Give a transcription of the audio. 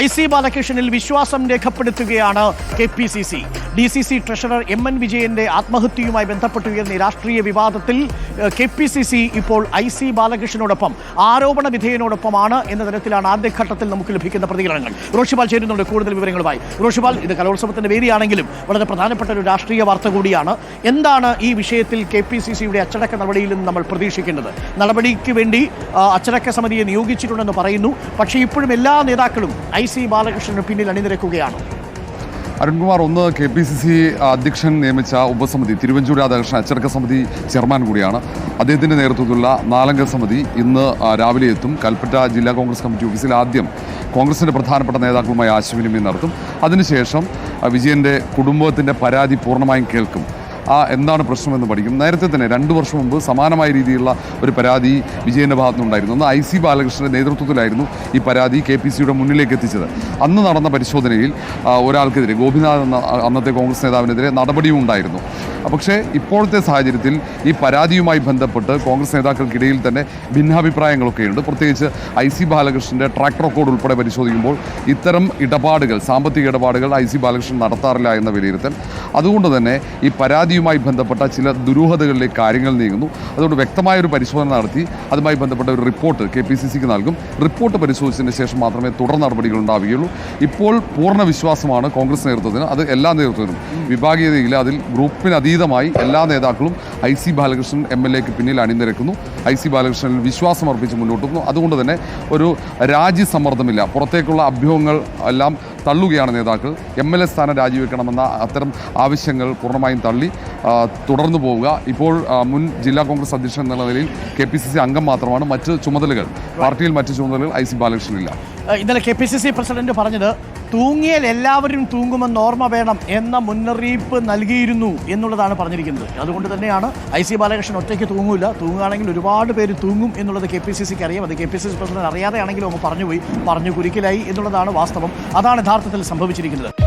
I C ബാലകൃഷ്ണനിൽ വിശ്വാസം രേഖപ്പെടുത്തുകയാണ് K P C C. D C C treasurer M N വിജയന്റെ ആത്മഹത്യയുമായി ബന്ധപ്പെട്ട് ഉയർന്ന രാഷ്ട്രീയ വിവാദത്തിൽ കെ പി സി സി ഇപ്പോൾ ഐ സി ബാലകൃഷ്ണനോടൊപ്പം ആരോപണ വിധേയനോടൊപ്പമാണ് എന്ന തരത്തിലാണ് ആദ്യഘട്ടത്തിൽ നമുക്ക് ലഭിക്കുന്ന പ്രതികരണങ്ങൾ. റോഷിപാൽ ചേരുന്നുണ്ട് കൂടുതൽ വിവരങ്ങളുമായി. റോഷിപാൽ ഇത് കലോത്സവത്തിന്റെ വേദിയാണെങ്കിലും വളരെ പ്രധാനപ്പെട്ട ഒരു രാഷ്ട്രീയ വാർത്ത കൂടിയാണ്. എന്താണ് ഈ വിഷയത്തിൽ കെ പി സി സിയുടെ അച്ചടക്ക നടപടിയിൽ നിന്ന് നമ്മൾ പ്രതീക്ഷിക്കേണ്ടത്? നടപടിക്ക് വേണ്ടി അച്ചടക്ക സമിതിയെ നിയോഗിച്ചിട്ടുണ്ടെന്ന് പറയുന്നു. പക്ഷേ ഇപ്പോഴും എല്ലാ നേതാക്കളും ഐ സി ബാലകൃഷ്ണന് പിന്നിൽ അണിനിരക്കുകയാണ്. അരുൺകുമാർ ഒന്ന് കെ പി സി സി അധ്യക്ഷൻ നിയമിച്ച ഉപസമിതി തിരുവഞ്ചൂർ രാധാകൃഷ്ണൻ അച്ചടക്ക സമിതി ചെയർമാൻ കൂടിയാണ്. അദ്ദേഹത്തിന്റെ നേതൃത്വത്തിലുള്ള നാലംഗ സമിതി ഇന്ന് രാവിലെ എത്തും. കൽപ്പറ്റ ജില്ലാ കോൺഗ്രസ് കമ്മിറ്റി ഓഫീസിൽ ആദ്യം കോൺഗ്രസിന്റെ പ്രധാനപ്പെട്ട നേതാക്കളുമായി ആശയവിനിമയം നടത്തും. അതിനുശേഷം വിജയന്റെ കുടുംബത്തിന്റെ പരാതി പൂർണമായും കേൾക്കും. ആ എന്താണ് പ്രശ്നമെന്ന് പഠിക്കും. നേരത്തെ തന്നെ രണ്ട് വർഷം മുമ്പ് സമാനമായ രീതിയിലുള്ള ഒരു പരാതി വിജയന്റെ ഭാഗത്തുനിന്നുണ്ടായിരുന്നു അന്ന് ഐ സി ബാലകൃഷ്ണന്റെ നേതൃത്വത്തിലായിരുന്നു ഈ പരാതി കെ പി സിയുടെ മുന്നിലേക്ക് എത്തിച്ചത്. അന്ന് നടന്ന പരിശോധനയിൽ ഒരാൾക്കെതിരെ ഗോപിനാഥ് എന്ന അന്നത്തെ കോൺഗ്രസ് നേതാവിനെതിരെ നടപടിയും ഉണ്ടായിരുന്നു. പക്ഷേ ഇപ്പോഴത്തെ സാഹചര്യത്തിൽ ഈ പരാതിയുമായി ബന്ധപ്പെട്ട് കോൺഗ്രസ് നേതാക്കൾക്കിടയിൽ തന്നെ ഭിന്നാഭിപ്രായങ്ങളൊക്കെയുണ്ട്. പ്രത്യേകിച്ച് ഐ സി ബാലകൃഷ്ണന്റെ ട്രാക്ക് റെക്കോർഡ് ഉൾപ്പെടെ പരിശോധിക്കുമ്പോൾ ഇത്തരം ഇടപാടുകൾ സാമ്പത്തിക ഇടപാടുകൾ ഐ സി ബാലകൃഷ്ണൻ നടത്താറില്ല എന്ന വിലയിരുത്തൽ. അതുകൊണ്ട് തന്നെ ഈ പരാതിയുമായി ബന്ധപ്പെട്ട ചില ദുരൂഹതകളിലേക്ക് കാര്യങ്ങൾ നീങ്ങുന്നു. അതുകൊണ്ട് വ്യക്തമായ ഒരു പരിശോധന നടത്തി. അതുമായി ബന്ധപ്പെട്ട ഒരു റിപ്പോർട്ട് കെ പി സി സിക്ക് നൽകും. റിപ്പോർട്ട് പരിശോധിച്ചതിന് ശേഷം മാത്രമേ തുടർ നടപടികൾ ഉണ്ടാവുകയുള്ളൂ. ഇപ്പോൾ പൂർണ വിശ്വാസമാണ് കോൺഗ്രസ് നേതൃത്വത്തിന്. അത് എല്ലാ നേതൃത്വത്തിനും. വിഭാഗീയതയിൽ അതിൽ ഗ്രൂപ്പിന് അതീതമായി എല്ലാ നേതാക്കളും I C Balakrishnan M L എക്ക് പിന്നിൽ അണിനിരക്കുന്നു. ഐ സി ബാലകൃഷ്ണനിൽ വിശ്വാസം അർപ്പിച്ച് മുന്നോട്ട് പോകുന്നു അതുകൊണ്ട് തന്നെ ഒരു രാജ്യസമ്മർദ്ദമില്ല. പുറത്തേക്കുള്ള അഭ്യൂഹങ്ങൾ എല്ലാം തള്ളുകയാണ് നേതാക്കൾ. എം എൽ എ സ്ഥാനം രാജിവെക്കണമെന്ന അത്തരം ആവശ്യങ്ങൾ പൂർണമായും തള്ളി തുടർന്നു പോവുക. ഇപ്പോൾ മുൻ ജില്ലാ കോൺഗ്രസ് അധ്യക്ഷൻ എന്നുള്ള നിലയിൽ കെ പി സി സി അംഗം മാത്രമാണ്. മറ്റ് ചുമതലകൾ പാർട്ടിയിൽ മറ്റ് ചുമതലകൾ ഐ സി ബാലകൃഷ്ണനില്ല. ഇന്നലെ K P C C president പറഞ്ഞത് തൂങ്ങിയാൽ എല്ലാവരും തൂങ്ങുമെന്ന് ഓർമ്മ വേണം എന്ന മുന്നറിയിപ്പ് നൽകിയിരുന്നു എന്നുള്ളതാണ് പറഞ്ഞിരിക്കുന്നത്. അതുകൊണ്ട് തന്നെയാണ് ഐ സി ബാലകൃഷ്ണൻ ഒറ്റയ്ക്ക് തൂങ്ങൂല. തൂങ്ങുകയാണെങ്കിൽ ഒരുപാട് പേര് തൂങ്ങും എന്നുള്ളത് കെ പി സി സിക്ക് അറിയാം. അത് K P C C president അറിയാതെയാണെങ്കിലും അങ്ങ് പറഞ്ഞുപോയി. പറഞ്ഞു കുരുക്കിലായി എന്നുള്ളതാണ് വാസ്തവം. അതാണ് യഥാർത്ഥത്തിൽ സംഭവിച്ചിരിക്കുന്നത്.